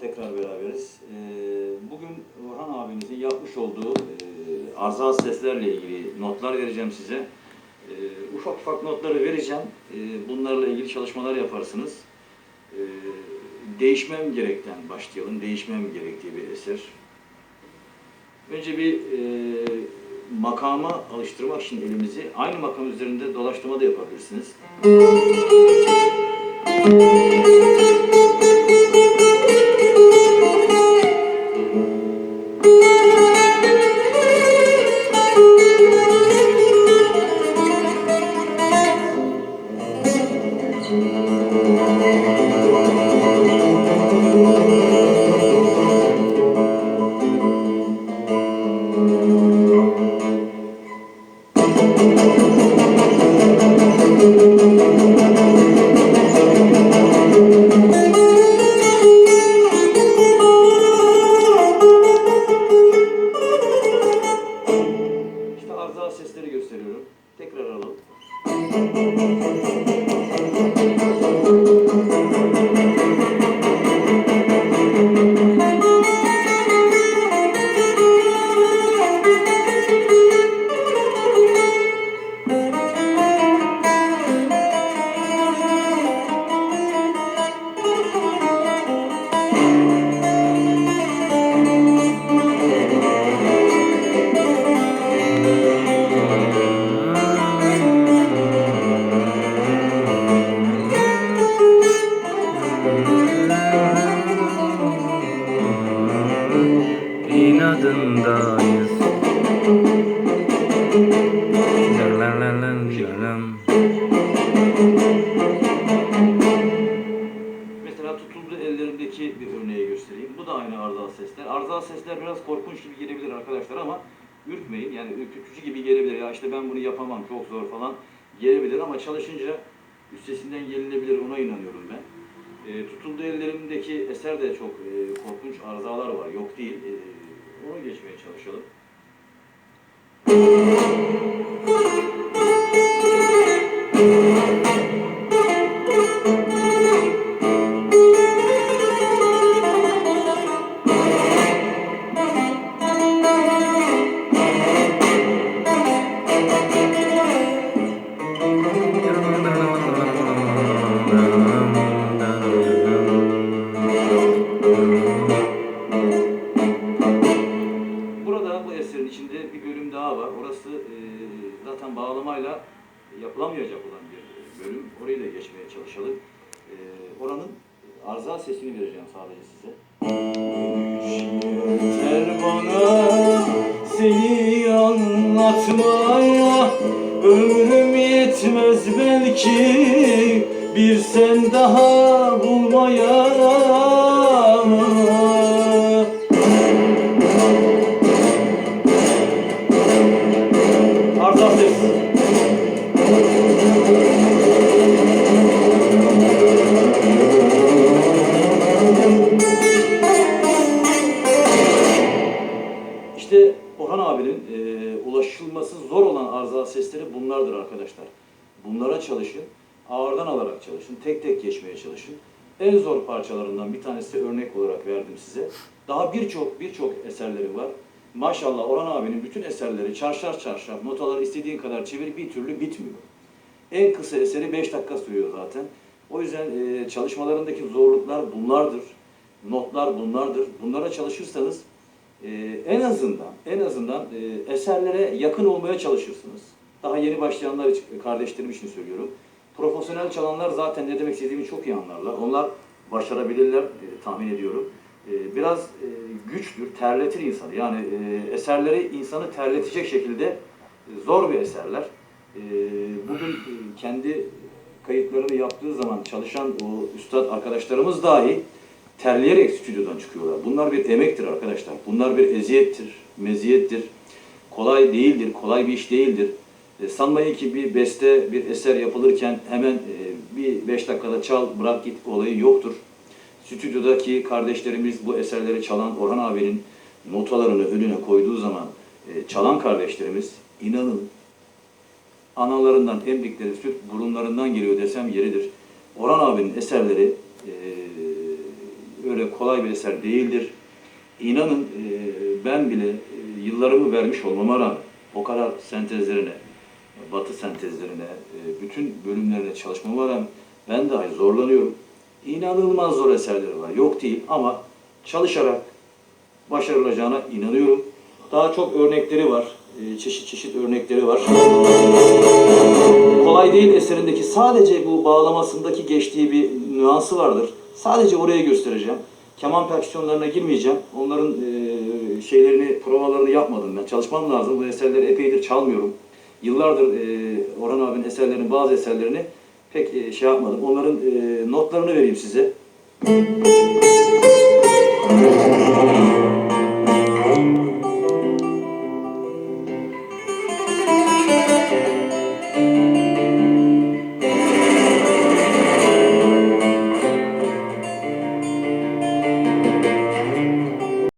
tekrar beraberiz. Ee, Bugün Orhan abimizin yapmış olduğu e, arızalı seslerle ilgili notlar vereceğim size. Ee, Ufak ufak notları vereceğim. Ee, Bunlarla ilgili çalışmalar yaparsınız. Değişmem gerekten başlayalım. Değişmem gerektiği bir eser. Önce bir e, makama alıştırmak için elimizi aynı makam üzerinde dolaştırma da yapabilirsiniz. Tekrar alalım. Mesela tutuldu ellerimdeki bir örneği göstereyim. Bu da aynı arızalı sesler. Arızalı sesler biraz korkunç gibi gelebilir arkadaşlar ama ürkmeyin. Yani ürkütücü gibi gelebilir. Ya işte ben bunu yapamam, çok zor falan gelebilir ama çalışınca üstesinden gelinebilir ona inanıyorum ben. E, tutuldu ellerimdeki eser de çok e, korkunç arızalar var. Yok değil. E, onu geçmeye çalışalım. İçinde bir bölüm daha var. Orası e, zaten bağlamayla yapılamayacak olan bir bölüm. Orayı da geçmeye çalışalım. E, oranın arıza sesini vereceğim sadece size. Yeter bana seni anlatmaya Ömrüm yetmez belki bir sen daha bulmaya E, ulaşılması zor olan arıza sesleri bunlardır arkadaşlar. Bunlara çalışın, ağırdan alarak çalışın, tek tek geçmeye çalışın. En zor parçalarından bir tanesi örnek olarak verdim size. Daha birçok birçok eserleri var. Maşallah Orhan abinin bütün eserleri çarşar çarşar, notaları istediğin kadar çevir bir türlü bitmiyor. En kısa eseri 5 dakika sürüyor zaten. O yüzden e, çalışmalarındaki zorluklar bunlardır. Notlar bunlardır. Bunlara çalışırsanız e, en azından en azından e, eserlere yakın olmaya çalışırsınız. Daha yeni başlayanlar için, kardeşlerim için söylüyorum. Profesyonel çalanlar zaten ne demek istediğimi çok iyi anlarlar. Onlar başarabilirler e, tahmin ediyorum. E, biraz e, güçtür, terletir insanı. Yani e, eserleri insanı terletecek şekilde e, zor bir eserler. E, bugün e, kendi kayıtlarını yaptığı zaman çalışan o üstad arkadaşlarımız dahi terleyerek stüdyodan çıkıyorlar. Bunlar bir emektir arkadaşlar. Bunlar bir eziyettir, meziyettir. Kolay değildir, kolay bir iş değildir. E, sanmayın ki bir beste, bir eser yapılırken hemen e, bir beş dakikada çal, bırak git olayı yoktur. Stüdyodaki kardeşlerimiz bu eserleri çalan Orhan abinin notalarını önüne koyduğu zaman e, çalan kardeşlerimiz inanın analarından emdikleri süt burunlarından geliyor desem yeridir. Orhan abinin eserleri e, öyle kolay bir eser değildir. İnanın e, ben bile e, yıllarımı vermiş olmama rağmen o kadar sentezlerine, batı sentezlerine, e, bütün bölümlerine çalışmama rağmen ben dahi zorlanıyorum. İnanılmaz zor eserleri var. Yok değil ama çalışarak başarılacağına inanıyorum. Daha çok örnekleri var. Çeşit çeşit örnekleri var. Kolay değil eserindeki sadece bu bağlamasındaki geçtiği bir nüansı vardır. Sadece oraya göstereceğim. Keman perküsyonlarına girmeyeceğim. Onların e, şeylerini, provalarını yapmadım ben. Çalışmam lazım. Bu eserleri epeydir çalmıyorum. Yıllardır e, Orhan abinin eserlerini, bazı eserlerini pek e, şey yapmadım. Onların e, notlarını vereyim size.